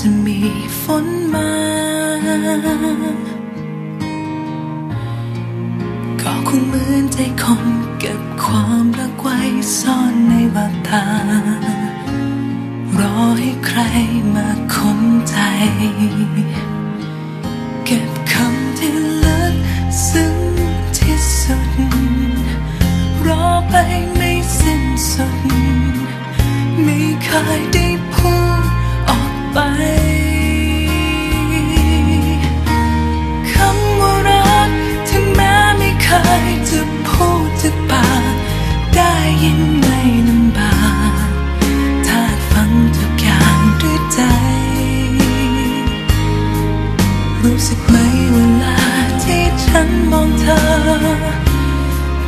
จะมีฝนมา ก็คงเหมือนใจคงเก็บความรักไว้ซ่อนในบางตารอให้ใครมาค้นใจ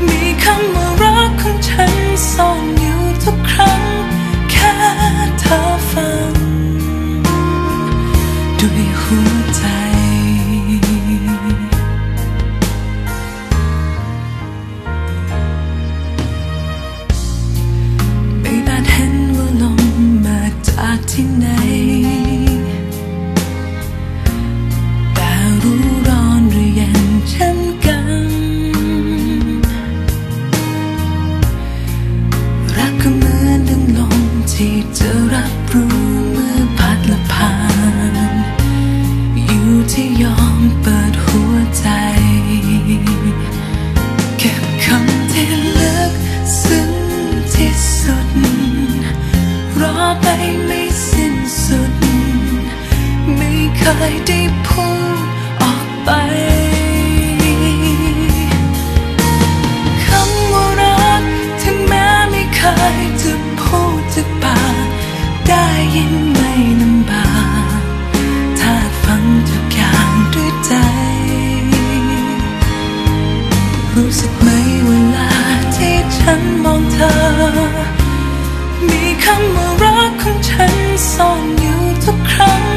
มีคำว่ารักของฉันซ่อนอยู่ ไปไม่สิ้นสุด ไม่เคยได้พูดออกไปคำว่ารักถึงแม้ไม่เคยจะพูดจะปากได้ยินไม่ลำบากถ้าฟังทุกอย่างด้วยใจ รู้สึกไหมเวลาที่ฉันมองเธอ มีคำว่า the crumbs.